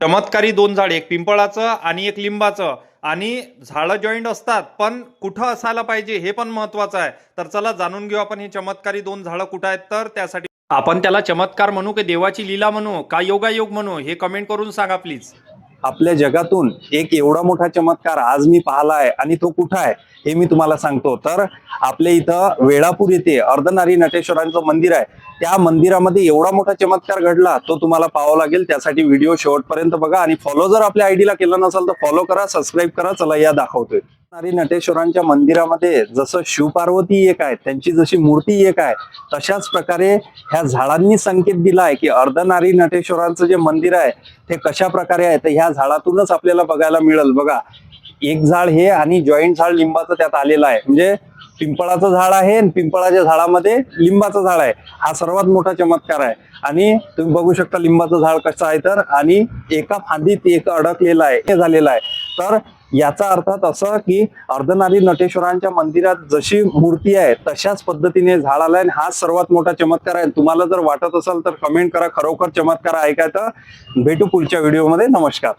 चमत्कारी दोन झाड एक पिंपळाचं आणि एक लिंबाचं. आणि झाडं जॉईंट असतात पण कुठं असायला पाहिजे हे पण महत्वाचं आहे. तर चला जाणून घेऊ आपण हे चमत्कारी दोन झाडं कुठं आहेत तर त्यासाठी. आपण त्याला चमत्कार म्हणू की देवाची लीला म्हणू का योगायोग म्हणू हे कमेंट करून सांगा प्लीज आपल्या जगातून एक एवढा मोठा चमत्कार आज मी पाहिला आहे आणि तो कुठं आहे हे मी तुम्हाला सांगतो. तर आपल्या इथं वेळापूर येथे अर्धनारी नटेश्वरांचं मंदिर आहे. त्या मंदिरामध्ये एवढा मोठा चमत्कार घडला तो तुम्हाला पाहावा लागेल. त्यासाठी व्हिडिओ शेवटपर्यंत बघा आणि फॉलो जर आपल्या आयडीला केलं नसेल तर फॉलो करा सबस्क्राईब करा. चला या दाखवतोय. नटेश्वरांच्या मंदिरामध्ये जसं शिवपार्वती एक आहे त्यांची जशी मूर्ती एक आहे तशाच प्रकारे ह्या झाडांनी संकेत दिला आहे की अर्धनारी नटेश्वरांचं जे मंदिर आहे ते कशा प्रकारे आहे तर ह्या झाडातूनच आपल्याला बघायला मिळेल. बघा एक झाड हे आणि जॉईंट झाड लिंबाचं त्यात आलेलं आहे. म्हणजे पिंपळाचं झाड आहे आणि पिंपळाच्या झाडामध्ये लिंबाचं झाड आहे. हा सर्वात मोठा चमत्कार आहे. आणि तुम्ही बघू शकता लिंबाचं झाड कसं आहे तर आणि एका फांदीत एक अडकलेलं आहे हे झालेलं आहे. तर याचा अर्थ असं की अर्धनारी नटेश्वरांच्या मंदिरात जशी मूर्ती आहे तशाच पद्धतीने झाड आलाय आणि हा सर्वात मोठा चमत्कार आहे. तुम्हाला जर वाटत असेल तर कमेंट करा. खरोखर चमत्कार आहे काय तर भेटू पुढच्या व्हिडिओमध्ये नमस्कार.